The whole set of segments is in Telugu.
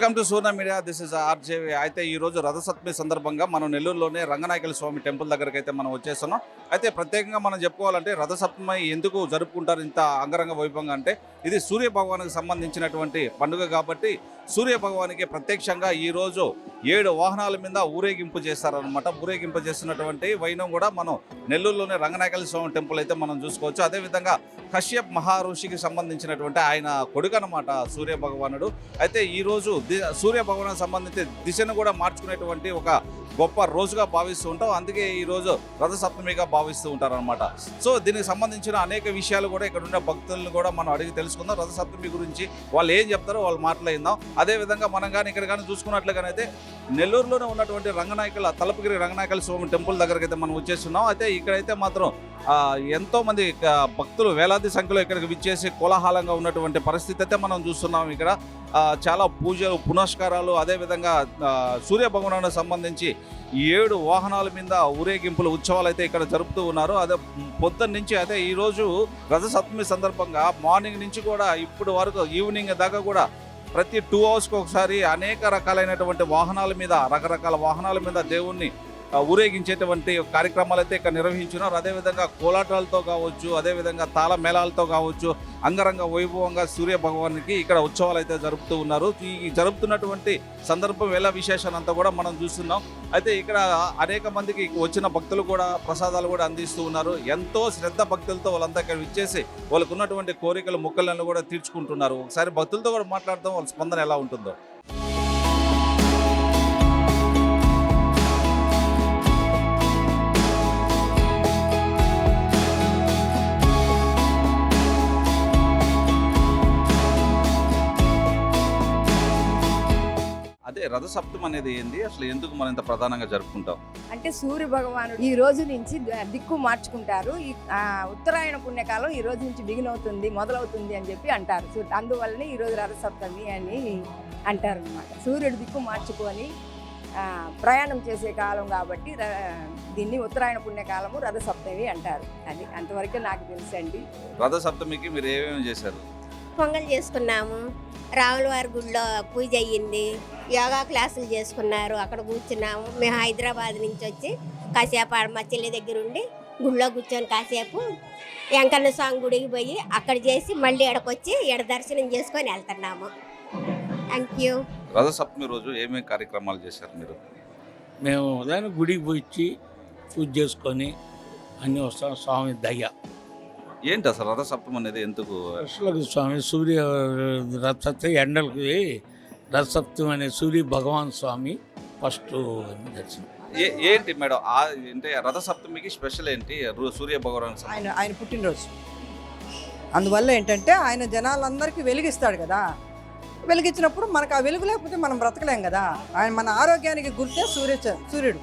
Welcome to Surna Media. This is RJV అయితే ఈ రోజు రథసప్తమి సందర్భంగా మనం నెల్లూరులోనే రంగనాయకుల స్వామి టెంపుల్ దగ్గరికి అయితే మనం వచ్చేస్తున్నాం. అయితే ప్రత్యేకంగా మనం చెప్పుకోవాలంటే రథసప్తమి ఎందుకు జరుపుకుంటారు ఇంత అంగరంగ వైభవంగా అంటే ఇది సూర్య భగవానికి సంబంధించినటువంటి పండుగ కాబట్టి సూర్య భగవానికి ప్రత్యక్షంగా ఈరోజు ఏడు వాహనాల మీద ఊరేగింపు చేస్తారనమాట ఊరేగింపు చేస్తున్నటువంటి వైనం కూడా మనం నెల్లూరులోనే రంగనాయకల స్వామి టెంపుల్ అయితే మనం చూసుకోవచ్చు. అదేవిధంగా కశ్యప్ మహర్షికి సంబంధించినటువంటి ఆయన కొడుకు అనమాట సూర్య భగవానుడు అయితే ఈరోజు ది- సూర్య భగవానికి సంబంధించి దిశను కూడా మార్చుకునేటువంటి ఒక గొప్ప రోజుగా భావిస్తూ ఉంటాం. అందుకే ఈరోజు రథసప్తమిగా భావిస్తూ ఉంటారనమాట సో దీనికి సంబంధించిన అనేక విషయాలు కూడా ఇక్కడ ఉన్న భక్తులను కూడా మనం అడిగి తెలుసుకుందాం. రథసప్తమి గురించి వాళ్ళు ఏం చెప్తారో వాళ్ళు మాట్లాడిందాం అదేవిధంగా మనం కానీ ఇక్కడ కానీ చూసుకున్నట్లుగానైతే నెల్లూరులోనే ఉన్నటువంటి రంగనాయకుల తలపగిరి రంగనాయకుల స్వామి టెంపుల్ దగ్గరికి అయితే మనం వచ్చేస్తున్నాం. అయితే ఇక్కడైతే మాత్రం ఎంతోమంది భక్తులు వేలాది సంఖ్యలో ఇక్కడికి విచ్చేసి కోలాహలంగా ఉన్నటువంటి పరిస్థితి అయితే మనం చూస్తున్నాం ఇక్కడ. చాలా పూజలు పునస్కారాలు అదేవిధంగా సూర్యభగవనానికి సూర్య భగవానానికి సంబంధించి ఏడు వాహనాల మీద ఊరేగింపులు ఉత్సవాలు అయితే ఇక్కడ జరుపుతూ ఉన్నారు. అదే పొద్దున్న నుంచి అయితే ఈరోజు రథసప్తమి సందర్భంగా మార్నింగ్ నుంచి కూడా ఇప్పుడు వరకు ఈవినింగ్ దాకా కూడా ప్రతి టూ అవర్స్కి ఒకసారి అనేక రకాలైనటువంటి వాహనాల మీద రకరకాల వాహనాల మీద దేవుణ్ణి ఊరేగించేటువంటి కార్యక్రమాలు అయితే ఇక్కడ నిర్వహించున్నారు. అదేవిధంగా కోలాటాలతో కావచ్చు అదేవిధంగా తాళమేళాలతో కావచ్చు అంగరంగ వైభవంగా సూర్య భగవానికి ఇక్కడ ఉత్సవాలు అయితే జరుపుతూ ఉన్నారు. ఈ జరుపుతున్నటువంటి సందర్భం ఎలా విశేషాన్ని అంతా కూడా మనం చూస్తున్నాం. అయితే ఇక్కడ అనేక మందికి వచ్చిన భక్తులు కూడా ప్రసాదాలు కూడా అందిస్తూ ఉన్నారు. ఎంతో శ్రద్ధ భక్తులతో వాళ్ళంతా ఇక్కడ ఇచ్చేసి వాళ్ళకు ఉన్నటువంటి కోరికలు ముక్కలను కూడా తీర్చుకుంటున్నారు. ఒకసారి భక్తులతో కూడా మాట్లాడతాం వాళ్ళ స్పందన ఎలా ఉంటుందో. అదే రథసప్తం అనేది ఏంది? అసలు ఎందుకు మనం ఇంత ప్రధానంగా జరుపుకుంటాం? అంటే సూర్య భగవానుడు ఈ రోజు నుంచి దిక్కు మార్చుకుంటారు. ఈ ఆ, ఉత్తరాయణ పుణ్యకాలం ఈ రోజు నుంచి బిగిన్ అవుతుంది మొదలవుతుంది అని చెప్పి అంటారు. సో అందువల్లనే ఈ రోజు రథసప్తమి అని అంటారు అనమాట సూర్యుడు దిక్కు మార్చుకొని ఆ, ప్రయాణం చేసే కాలం కాబట్టి ర- దీన్ని ఉత్తరాయణ పుణ్యకాలము రథసప్తమి అంటారు. అది అంతవరకే నాకు తెలుసండి. రథసప్తమికి మీరు ఏమేమి చేశారు? పొంగల్ చేసుకున్నాము. రాములవారి గుడిలో పూజ అయ్యింది. యోగా క్లాసులు చేసుకున్నారు. అక్కడ కూర్చున్నాము. మేము హైదరాబాద్ నుంచి వచ్చి కాసేపు ఆడ మా చెల్లి దగ్గర ఉండి గుడిలో కూర్చొని కాసేపు వెంకన్న స్వామి గుడికి పోయి అక్కడ చేసి మళ్ళీ ఎడకొచ్చి ఎడ దర్శనం చేసుకొని వెళ్తున్నాము. థ్యాంక్ యూ రథసప్తమి రోజు ఏమేమి కార్యక్రమాలు చేశారు మీరు? మేము ఉదయం గుడికి పోయి పూజ చేసుకొని అన్నీ వస్తాం. స్వామి దయ్య ఏంటి అసలు రథసప్తం అనేది ఎందుకు? అసలు స్వామి సూర్య రథసప్తం ఎండలకి రథసప్తం అనే సూర్య భగవాన్ స్వామి ఫస్ట్ దర్శనం. ఏ- ఏంటి మేడం? ఆ అంటే రథసప్తమికి స్పెషల్ ఏంటి? రు- సూర్య భగవాన్ ఆయన ఆయన పుట్టినరోజు. అందువల్ల ఏంటంటే ఆయన జనాలందరికీ వెలిగిస్తాడు కదా. వెలిగించినప్పుడు మనకు ఆ వెలుగు లేకపోతే మనం బ్రతకలేం కదా. ఆయన మన ఆరోగ్యానికి గుర్తే సూర్య సూర్యుడు.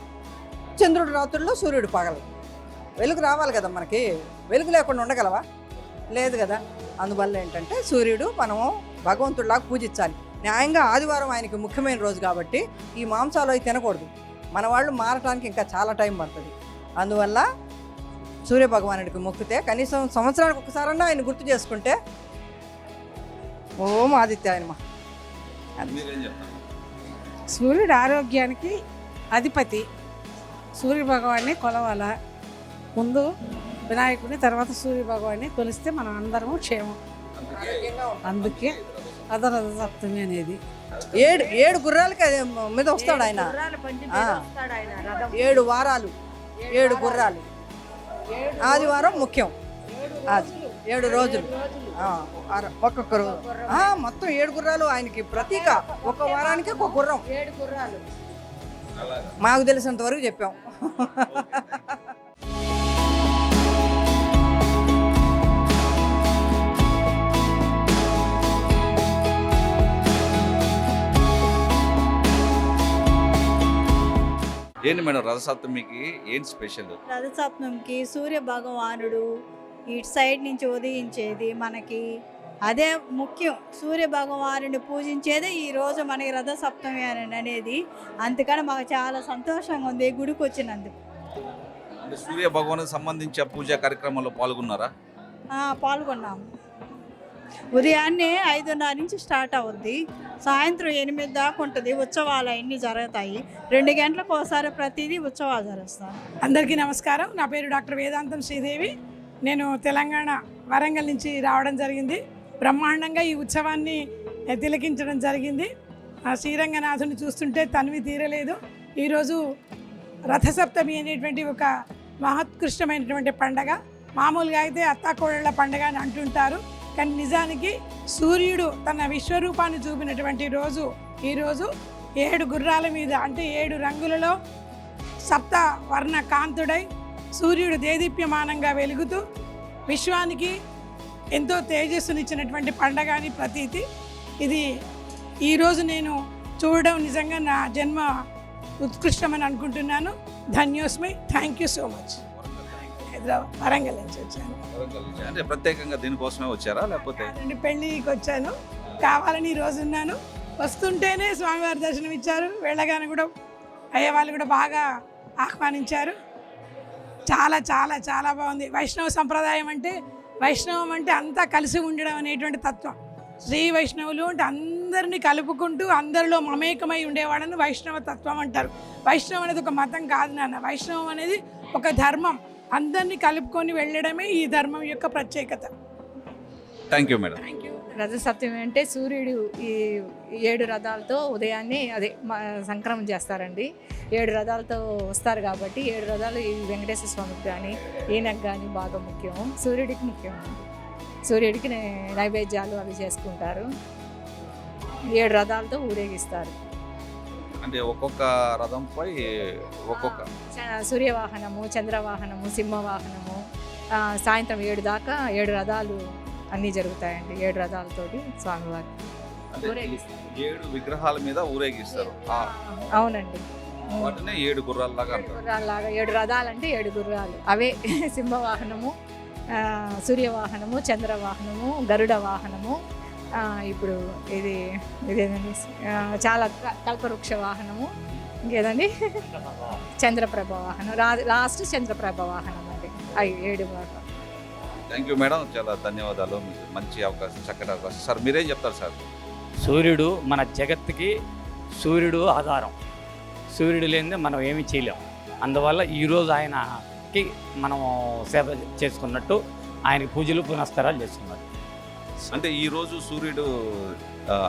చంద్రుడు రాత్రుల్లో సూర్యుడు పగలు వెలుగు రావాలి కదా మనకి. వెలుగు లేకుండా ఉండగలవా? లేదు కదా. అందువల్ల ఏంటంటే సూర్యుడు మనము భగవంతుడిలాగా పూజించాలి. న్యాయంగా ఆదివారం ఆయనకి ముఖ్యమైన రోజు కాబట్టి ఈ మాంసాలు అవి తినకూడదు. మన వాళ్ళు మారటానికి ఇంకా చాలా టైం పడుతుంది. అందువల్ల సూర్య భగవానుడికి మొక్కితే కనీసం సంవత్సరానికి ఒకసారన్నా ఆయన గుర్తు చేసుకుంటే ఓం మీరేం చెప్తారు? సూర్యుడు ఆరోగ్యానికి అధిపతి. సూర్య భగవాన్ని కొలవాల? ముందు వినాయకుడిని తర్వాత సూర్య భగవాన్ని కొలిస్తే మనం అందరము క్షేమం. అందుకే అదరథ సప్తమి అనేది. ఏడు ఏడు గుర్రాలకి అది మీద వస్తాడు ఆయన. ఏడు వారాలు ఏడు గుర్రాలు. ఆదివారం ముఖ్యం. అది ఏడు రోజులు. ఒక్కొక్క రోజు. ఆ, మొత్తం ఏడు గుర్రాలు ఆయనకి. ప్రతీక ఒక వారానికి ఒక గుర్రం. ఏడు గుర్రాలు. మాకు తెలిసినంత వరకు చెప్పాం ఏంటి మేడం రథసప్తమికి? ఏంటి స్పెషల్? రథసప్తమికి సూర్య భగవానుడు ఇటు సైడ్ నుంచి ఉదయించేది మనకి. అదే ముఖ్యం సూర్య భగవానుడిని పూజించేదే ఈ రోజు మనకి రథసప్తమి అని అనేది. అందుకని మాకు చాలా సంతోషంగా ఉంది గుడికి వచ్చినందుకు సూర్య భగవానికి సంబంధించి ఆ పూజా కార్యక్రమంలో పాల్గొన్నారా? పాల్గొన్నాము. ఉదయాన్నే ఐదున్నర నుంచి స్టార్ట్ అవుద్ది. సాయంత్రం ఎనిమిది దాకా ఉంటుంది. ఉత్సవాలు అన్నీ జరుగుతాయి. రెండు గంటలకు ఒకసారి ప్రతిదీ ఉత్సవాలు జరుగుతాయి అందరికీ నమస్కారం. నా పేరు డాక్టర్ వేదాంతం శ్రీదేవి. నేను తెలంగాణ వరంగల్ నుంచి రావడం జరిగింది. బ్రహ్మాండంగా ఈ ఉత్సవాన్ని తిలకించడం జరిగింది. ఆ శ్రీరంగనాథుని చూస్తుంటే తనివి తీరలేదు. ఈరోజు రథసప్తమి అనేటువంటి ఒక మహోత్కృష్టమైనటువంటి పండగ. మామూలుగా అయితే అత్తాకోడళ్ళ పండగ అని అంటుంటారు. కానీ నిజానికి సూర్యుడు తన విశ్వరూపాన్ని చూపినటువంటి రోజు ఈరోజు ఏడు గుర్రాల మీద అంటే ఏడు రంగులలో సప్త వర్ణ కాంతుడై సూర్యుడు దేదీప్యమానంగా వెలుగుతూ విశ్వానికి ఎంతో తేజస్సునిచ్చినటువంటి పండగ అని ప్రతీతి. ఇది ఈరోజు నేను చూడడం నిజంగా నా జన్మ ఉత్కృష్టమని అనుకుంటున్నాను. ధన్యోస్మి. Thank you so much. Hyderabad Warangal నుంచి వచ్చాను. అంటే ప్రత్యేకంగా దీనికోసమే వచ్చారా? లేకపోతే పెళ్ళికి వచ్చాను. కావాలని ఈరోజు ఉన్నాను. వస్తుంటేనే స్వామివారి దర్శనం ఇచ్చారు. వెళ్ళగానే కూడా అయ్యే వాళ్ళు కూడా బాగా ఆహ్వానించారు. చాలా చాలా చాలా బాగుంది. వైష్ణవ సంప్రదాయం అంటే వైష్ణవం అంటే అంతా కలిసి ఉండడం అనేటువంటి తత్వం. శ్రీ వైష్ణవులు అంటే అందరినీ కలుపుకుంటూ అందరిలో మమేకమై ఉండేవాడని వైష్ణవ తత్వం అంటారు. వైష్ణవం అనేది ఒక మతం కాదు నాన్న. వైష్ణవం అనేది ఒక ధర్మం. అందరినీ కలుపుకొని వెళ్ళడమే ఈ ధర్మం యొక్క ప్రత్యేకత. Thank you madam thank you Rathasaptami అంటే సూర్యుడు ఈ ఏడు రథాలతో ఉదయాన్నే అదే మ- సంక్రమణ చేస్తారండి. ఏడు రథాలతో వస్తారు కాబట్టి ఏడు రథాలు ఈ వెంకటేశ్వర స్వామికి కానీ ఈయనకు కానీ బాగా ముఖ్యం. సూర్యుడికి ముఖ్యం. సూర్యుడికి నైవేద్యాలు అవి చేసుకుంటారు. ఏడు రథాలతో ఊరేగిస్తారు. అంటే ఒక్కొక్క రథంపై ఒక్కొక్క. సూర్యవాహనము చంద్రవాహనము సింహవాహనము సాయంత్రం ఏడు దాకా ఏడు రథాలు అన్నీ జరుగుతాయండి. ఏడు రథాలతోటి స్వామివారి. ఏడు విగ్రహాల మీద ఊరేగిస్తారు. అవునండి. వాటినే ఏడు గుర్రాల్లాగా గుర్రాల్లాగా ఏడు రథాలు అంటే ఏడు గుర్రాలు. అవే సింహవాహనము సూర్యవాహనము చంద్రవాహనము గరుడ వాహనము ఇప్పుడు ఇది ఇదేనండి ఆ, చాలా కల్పవృక్ష వాహనము. ఇంకేదండి? చంద్రప్రభ వాహనం. రా లాస్ట్ చంద్రప్రభ వాహనం అండి. అవి ఏడు వాహనం థ్యాంక్ యూ మేడం. చాలా ధన్యవాదాలు. మంచి అవకాశం చక్కటి అవకాశం. సార్ మీరేం చెప్తారు సార్? సూర్యుడు మన జగత్తుకి సూర్యుడు ఆధారం. సూర్యుడు లేనిదే మనం ఏమీ చేయలేం. అందువల్ల ఈరోజు ఆయనకి మనం సేవ చేసుకున్నట్టు ఆయనకి పూజలు పునస్కారాలు చేసుకున్నట్టు. అంటే ఈ రోజు సూర్యుడు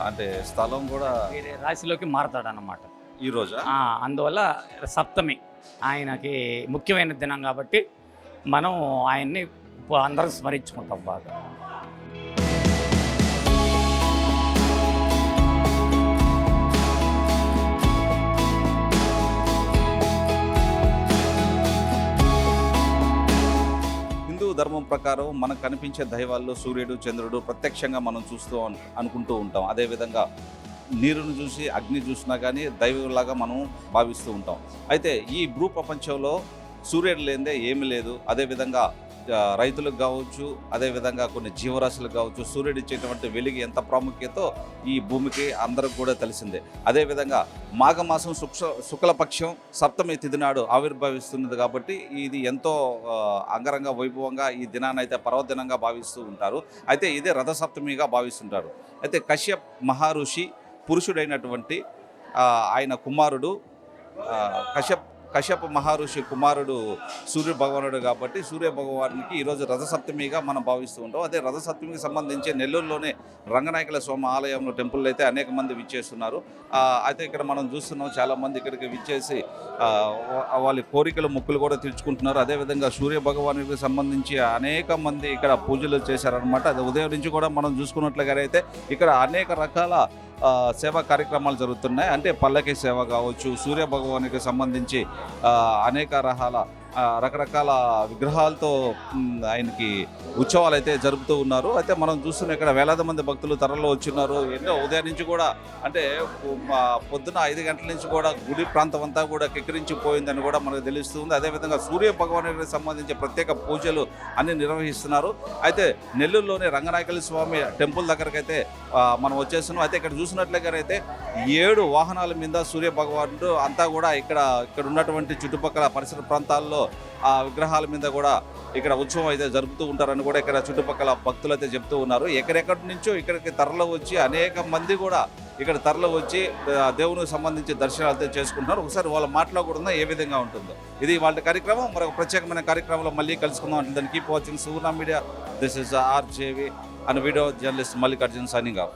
అంటే స్థలం కూడా వేరే రాశిలోకి మారతాడనమాట ఈ రోజా? అందువల్ల సప్తమి ఆయనకి ముఖ్యమైన దినం కాబట్టి మనం ఆయన్ని అందరం స్మరించుకుంటాం బాగా. ధర్మం ప్రకారం మనకు కనిపించే దైవాల్లో సూర్యుడు చంద్రుడు ప్రత్యక్షంగా మనం చూస్తూ అనుకుంటూ ఉంటాం. అదేవిధంగా నీరును చూసి అగ్ని చూసినా కానీ దైవంలాగా మనం భావిస్తూ ఉంటాం. అయితే ఈ భూ ప్రపంచంలో సూర్యుడు లేనిదే ఏమి లేదు. అదేవిధంగా రైతులకు కావచ్చు అదేవిధంగా కొన్ని జీవరాశులకు కావచ్చు సూర్యుడు ఇచ్చేటువంటి వెలుగు ఎంత ప్రాముఖ్యతో ఈ భూమికి అందరికి కూడా తెలిసిందే. అదేవిధంగా మాఘమాసం శుక్ష శుక్లపక్షం సప్తమి తిథి నాడు ఆవిర్భవిస్తున్నది కాబట్టి ఇది ఎంతో అంగరంగ వైభవంగా ఈ దినాన్ని అయితే పర్వదినంగా భావిస్తూ ఉంటారు. అయితే ఇదే రథసప్తమిగా భావిస్తుంటారు. అయితే కశ్యప్ మహర్షి పురుషుడైనటువంటి ఆయన కుమారుడు కశ్యప్ కశ్యప మహర్షి కుమారుడు సూర్య భగవానుడు కాబట్టి సూర్య భగవానికి ఈరోజు రథసప్తమిగా మనం భావిస్తూ ఉంటాం. అదే రథసప్తమికి సంబంధించి నెల్లూరులోనే రంగనాయకుల స్వామి ఆలయంలో టెంపుల్ అయితే అనేక మంది విచ్చేస్తున్నారు. అయితే ఇక్కడ మనం చూస్తున్నాం చాలామంది ఇక్కడికి విచ్చేసి వాళ్ళ కోరికలు మొక్కులు కూడా తీర్చుకుంటున్నారు. అదేవిధంగా సూర్య భగవానికి సంబంధించి అనేక మంది ఇక్కడ పూజలు చేశారనమాట అది ఉదయం నుంచి కూడా మనం చూసుకున్నట్లుగా అయితే ఇక్కడ అనేక రకాల సేవా కార్యక్రమాలు జరుగుతున్నాయి. అంటే పల్లకి సేవ కావచ్చు సూర్య భగవానికి సంబంధించి అనేక రకాల రకరకాల విగ్రహాలతో ఆయనకి ఉత్సవాలు అయితే జరుపుతూ ఉన్నారు. అయితే మనం చూస్తున్న ఇక్కడ వేలాది మంది భక్తులు తరలో వచ్చిన్నారు. ఎన్నో ఉదయం నుంచి కూడా అంటే పొద్దున ఐదు గంటల నుంచి కూడా గుడి ప్రాంతం అంతా కూడా కిక్కిరించిపోయిందని కూడా మనకు తెలుస్తుంది. అదేవిధంగా సూర్య భగవానుడికి సంబంధించి ప్రత్యేక పూజలు అన్ని నిర్వహిస్తున్నారు. అయితే నెల్లూరులోని రంగనాయకుల స్వామి టెంపుల్ దగ్గరకైతే మనం వచ్చేస్తున్నాం. అయితే ఇక్కడ చూసినట్లయితే ఏడు వాహనాల మీద సూర్య భగవానుడు అంతా కూడా ఇక్కడ ఇక్కడ ఉన్నటువంటి చుట్టుపక్కల పరిసర ప్రాంతాల్లో ఆ విగ్రహాల మీద కూడా ఇక్కడ ఉత్సవం అయితే జరుపుతూ ఉంటారని కూడా ఇక్కడ చుట్టుపక్కల భక్తులు అయితే చెప్తూ ఉన్నారు. ఎక్కడెక్కడి నుంచో ఇక్కడికి తరలి వచ్చి అనేక మంది కూడా ఇక్కడ తరలి వచ్చి దేవునికి సంబంధించి దర్శనాలు అయితే చేసుకుంటున్నారు. ఒకసారి వాళ్ళ మాటలో కూడా ఏ విధంగా ఉంటుందో? ఇది వాళ్ళ కార్యక్రమం. మరొక ప్రత్యేకమైన కార్యక్రమంలో మళ్ళీ కలుసుకుందాం. అంటే దాన్ని keep watching Suvarna Media. This is RJV. And video journalist Mallikarjun signing off.